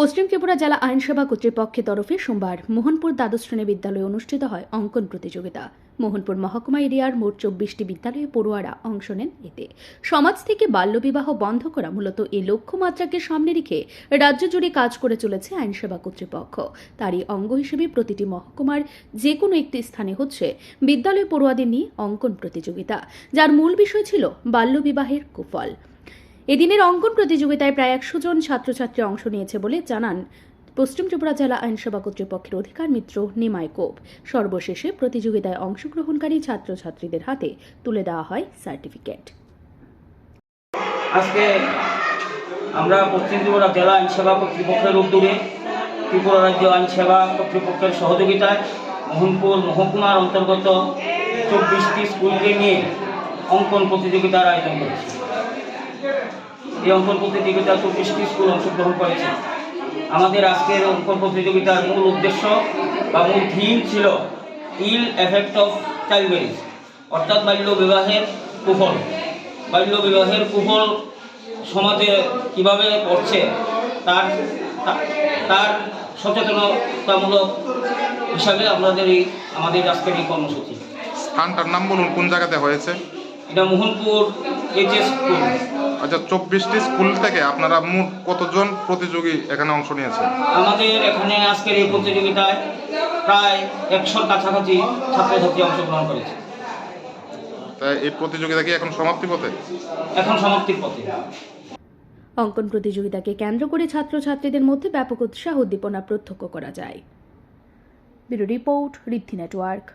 পশ্চিম ত্রিপুরা জেলা আইনসভা কর্তৃপক্ষের তরফে সোমবার মোহনপুর দ্বাদশ শ্রেণি বিদ্যালয়ে অনুষ্ঠিত হয় অঙ্কন প্রতিযোগিতা। মোহনপুর মহকুমা এরিয়ার মোট চব্বিশটি বিদ্যালয়ে পড়ুয়ারা অংশ নেন এতে। সমাজ থেকে বাল্যবিবাহ বন্ধ করা মূলত এই লক্ষ্যমাত্রাকে সামনে রেখে রাজ্য জুড়ে কাজ করে চলেছে আইনসভা কর্তৃপক্ষ। তারই অঙ্গ হিসেবে প্রতিটি মহকুমার যে কোনো একটি স্থানে হচ্ছে বিদ্যালয় পড়ুয়াদের নিয়ে অঙ্কন প্রতিযোগিতা, যার মূল বিষয় ছিল বাল্যবিবাহের কুফল। এদিনের অঙ্কন প্রতিযোগিতায় প্রায় একশো জন ছাত্রছাত্রী অংশ নিয়েছে বলে জানান পশ্চিম ত্রিপুরা জেলা আইনসভা কর্তৃপক্ষের অধিকার মিত্র নিমাই কোপ। সর্বশেষে প্রতিযোগিতায় অংশগ্রহণকারী ছাত্রছাত্রীদের হাতে তুলে দেওয়া হয় সার্টিফিকেট। আজকে আমরা পশ্চিম ত্রিপুরা জেলা আইনসেবা কর্তৃপক্ষের উদ্যোগে ত্রিপুরা রাজ্য আইনসেবা কর্তৃপক্ষের সহযোগিতায় মোহনপুর মহকুমার অন্তর্গত চব্বিশটি স্কুলকে নিয়ে অঙ্কন প্রতিযোগিতার আয়োজন করেছি। এই অঙ্কন প্রতিযোগিতায় চব্বিশটি স্কুল অংশগ্রহণ করেছে। আমাদের আজকের অঙ্কন প্রতিযোগিতার মূল উদ্দেশ্য বা মূল থিম ছিল ill effect of child marriage অর্থাৎ বাল্য বিবাহের কুফল। বাল্য বিবাহের কুফল সমাজে কীভাবে পড়ছে তার তার সচেতনতামূলক হিসাবে আপনাদের এই আমাদের আজকের এই কর্মসূচি। স্থানটার নাম বলুন কোন জায়গাতে হয়েছে? এটা মোহনপুর এইচএস স্কুল। আচ্ছা চব্বিশটি স্কুল থেকে আপনারা মোট কতজন প্রতিযোগী এখানে অংশ নিয়েছে আমাদের এখানে আজকের এই প্রতিযোগিতায় প্রায় একশোর কাছাকাছি ছাত্রছাত্রী অংশগ্রহণ করেছে। তাই এই প্রতিযোগিতা কি এখন সমাপ্তি পথে? এখন সমাপ্তির পথে। অঙ্কন প্রতিযোগিতাকে কেন্দ্র করে ছাত্রছাত্রীদের মধ্যে ব্যাপক উৎসাহ উদ্দীপনা প্রত্যক্ষ করা যায়। Bureau report Riddhi network.